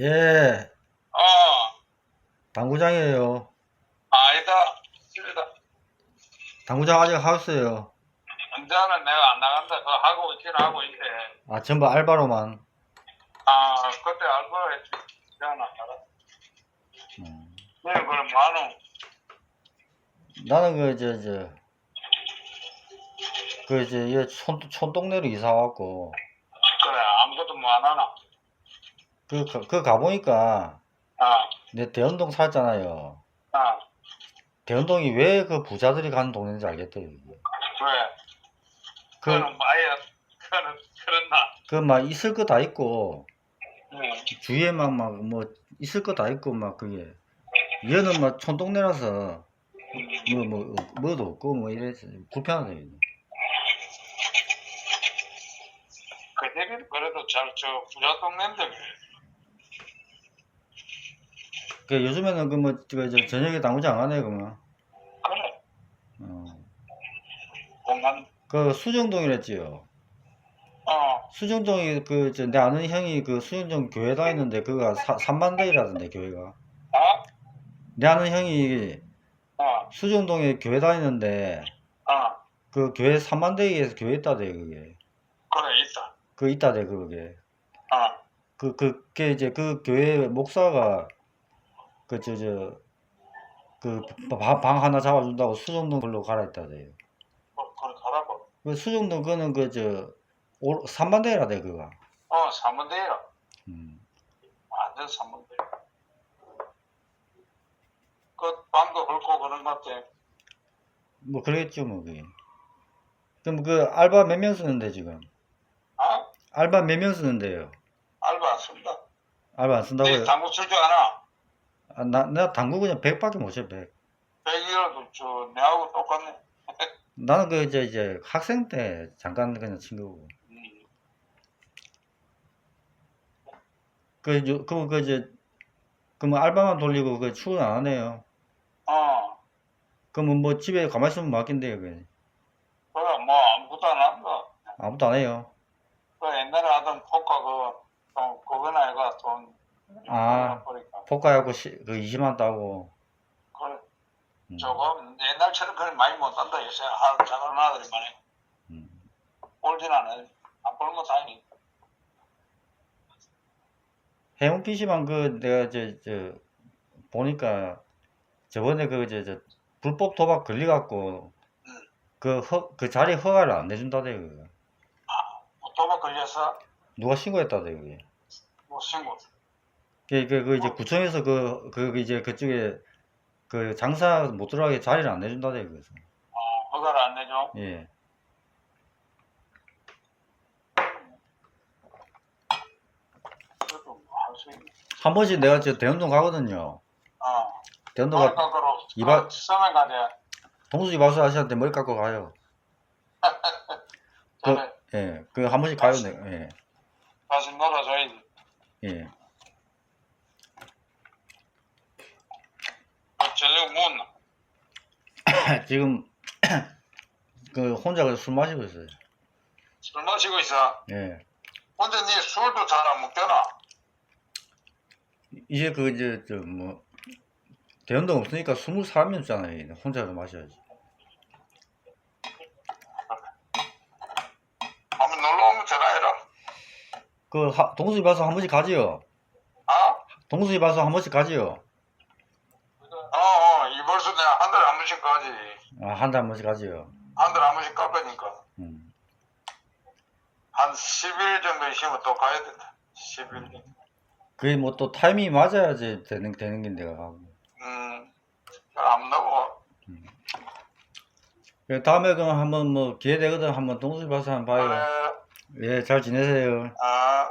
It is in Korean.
예, 어, 당구장이에요. 아니다. 집이다. 당구장 아직 하우스예요. 언제는 내가 안 나간다. 그거 하고 있긴 하고 있대. 아, 전부 알바로만. 아, 그때 알바 했지. 내가 안 나가. 음. 네, 그럼 뭐하노? 나는 그, 저, 저, 그, 이제, 이 촌, 촌동네로 이사 왔고, 그래, 아무것도 뭐 안 하나? 그, 가- 그 가보니까, 아, 내 대연동 살잖아요. 아, 대연동이 왜 그 부자들이 가는 동네인지 알겠더라고요. 왜? 그, 그거는 아예, 그거는, 그렇나? 그, 막, 있을 거 다 있고, 응. 주위에 막, 막, 뭐, 있을 거 다 있고, 막, 그게. 얘는 막, 촌동네라서, 뭐, 뭐, 뭐도 없고, 뭐, 이래서, 불편하다, 이거. 그 집이 그래도 잘, 저, 부자 동네인데, 그래. 그, 요즘에는 그, 뭐, 그, 저, 저녁에 당구장 안 하네, 그러면. 그래. 어. 그, 수정동이랬지요. 어, 수정동이, 그, 저, 내 아는 형이 그 수정동 교회 다니는데, 그거가 사, 3만대이라던데, 교회가. 아, 내 아는 형이 어, 수정동에 교회 다니는데, 어, 그 교회 3만대에서 교회 있다대, 그게. 그래, 있다. 그 있다대, 그게. 어, 그, 그, 그, 이제 그 교회 목사가, 그, 저, 저, 그, 방, 방 하나 잡아준다고 수정동 걸로 했다대. 뭐, 그래, 가라고. 그 수정동 그는 그, 저, 오, 3만대라대, 그거. 어, 사문대야. 음. 완전 사문대. 그, 방도 헐고 그런 것 같아. 뭐, 그러겠죠, 뭐, 그게. 그럼 그, 알바 몇 명 쓰는데, 지금? 아, 알바 몇 명 쓰는데요? 알바 안 쓴다. 알바 안 네, 쓴다고요? 당구 칠줄 아나? 아, 나, 나 당구 그냥 100밖에 못 쳐, 100. 백이라도 저, 내하고 똑같네. 나는 그, 이제, 이제, 학생 때 잠깐 그냥 친 거고. 음, 그, 요, 그, 그, 이제, 그, 뭐, 알바만 돌리고, 그, 출근 안 하네요. 어, 그러면 뭐, 집에 가만히 있으면 맡긴대요, 그. 그래, 뭐, 아무것도 안 한다. 아무것도 안 해요. 그 옛날에 하던 포카 그, 돈, 그거나 해가 돈. 아. 그러니까. 포카하고 시, 그 20만 따고. 그래, 음, 조금 옛날처럼 그렇게 많이 못 한다. 요새 하, 작은 아들이 많이. 음. 꼴진 않아요. 안 보는 거 다행히. 해운 PC방 그, 내가, 저, 저, 보니까, 저번에 그, 저, 저, 불법 도박 걸려 갖고, 음. 그, 허, 그 자리 허가를 안 내준다대, 그. 뭐 도박 걸려서 누가 신고했다대, 그게. 뭐 신고. 그, 그, 그, 이제 구청에서 그, 그, 이제 그쪽에, 그 장사 못 들어가게 자리를 안 내준다대, 그래서. 어, 허가를 안 내줘. 예. 그래도 뭐할 수 있네. 한 번씩 내가 저 대운동 가거든요. 어. 대운동 가, 그 서면 가자. 동수지 마수 아저씨한테 머리 깎고 가요. 그, 전에 예. 그 한 번씩 가요, 내가. 예. 다시 놀아줘야지. 예. 저녁 문 지금, 그 혼자 그술 마시고 있어요. 술 마시고 있어. 예. 근데 니 술도 잘 안 먹잖아. 이제 그, 이제, 저, 뭐, 대운동 없으니까 스물 사람이 없잖아요. 혼자서 마셔야지. 한번 놀러 오면 전화해라. 그, 하, 동수지 봐서 한 번씩 가지요. 아? 동수지 봐서 한 번씩 가지요. 이벌써 내가 한 달에 한 번씩 가지. 아, 한달한 번씩 가지요. 한 달에 한 번씩 깎으니까. 음. 한 10일 정도 있으면 또 가야 된다. 10일. 그게 뭐 또 타이밍이 맞아야지 되는, 되는 긴데, 가고. 음, 잘안 나고. 그 다음에 그럼 한번 뭐 기회 되거든 한번 동수지 봐서 한번 봐요. 그래, 예, 잘 지내세요. 아.